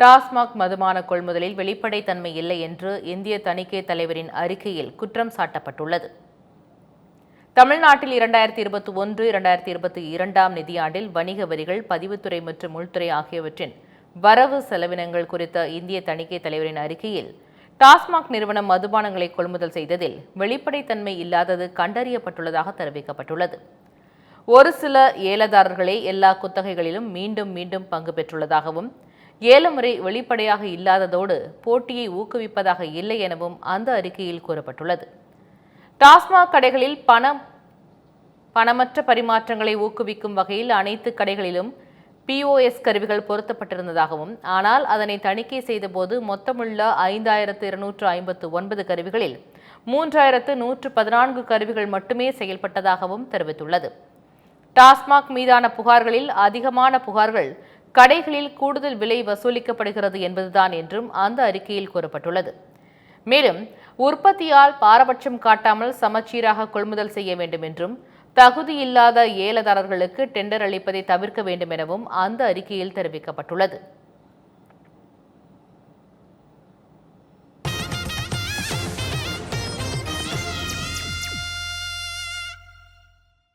டாஸ்மாக் மதுபான கொள்முதலில் வெளிப்படைத்தன்மை இல்லை என்று இந்திய தணிக்கை தலைவரின் அறிக்கையில் குற்றம் சாட்டப்பட்டுள்ளது. தமிழ்நாட்டில் இரண்டாயிரத்தி இருபத்தி ஒன்று இரண்டாயிரத்தி இருபத்தி இரண்டாம் நிதியாண்டில் வணிக வரிகள் பதிவுத்துறை மற்றும் உள்துறை ஆகியவற்றின் வரவு செலவினங்கள் குறித்த இந்திய தணிக்கை தலைவரின் அறிக்கையில் டாஸ்மாக் நிறுவனம் மதுபானங்களை கொள்முதல் செய்ததில் வெளிப்படைத்தன்மை இல்லாதது கண்டறியப்பட்டுள்ளதாக தெரிவிக்கப்பட்டுள்ளது. ஒரு சில ஏலதாரர்களே எல்லா குத்தகைகளிலும் மீண்டும் மீண்டும் பங்கு பெற்றுள்ளதாகவும் ஏலமுறை வெளிப்படையாக இல்லாததோடு போட்டியை ஊக்குவிப்பதாக இல்லை எனவும் அந்த அறிக்கையில் கூறப்பட்டுள்ளது. டாஸ்மாக் கடைகளில் பணம் பணமற்ற பரிமாற்றங்களை ஊக்குவிக்கும் வகையில் அனைத்து கடைகளிலும் பிஓஎஸ் கருவிகள் பொருத்தப்பட்டிருந்ததாகவும் ஆனால் அதனை தணிக்கை செய்தபோது மொத்தமுள்ள ஐந்தாயிரத்து இருநூற்று ஐம்பத்து ஒன்பது கருவிகளில் மூன்றாயிரத்து நூற்று பதினான்கு கருவிகள் மட்டுமே செயல்பட்டதாகவும் தெரிவித்துள்ளது. டாஸ்மாக் மீதான புகார்களில் அதிகமான புகார்கள் கடைகளில் கூடுதல் விலை வசூலிக்கப்படுகிறது என்பதுதான் என்றும் அந்த அறிக்கையில் கூறப்பட்டுள்ளது. மேலும் உற்பத்தியால் பாரபட்சம் காட்டாமல் சமச்சீராக கொள்முதல் செய்ய வேண்டும் என்றும் தகுதியில்லாத ஏலதாரர்களுக்கு டெண்டர் அளிப்பதை தவிர்க்க வேண்டும் எனவும் அந்த அறிக்கையில் தெரிவிக்கப்பட்டுள்ளது.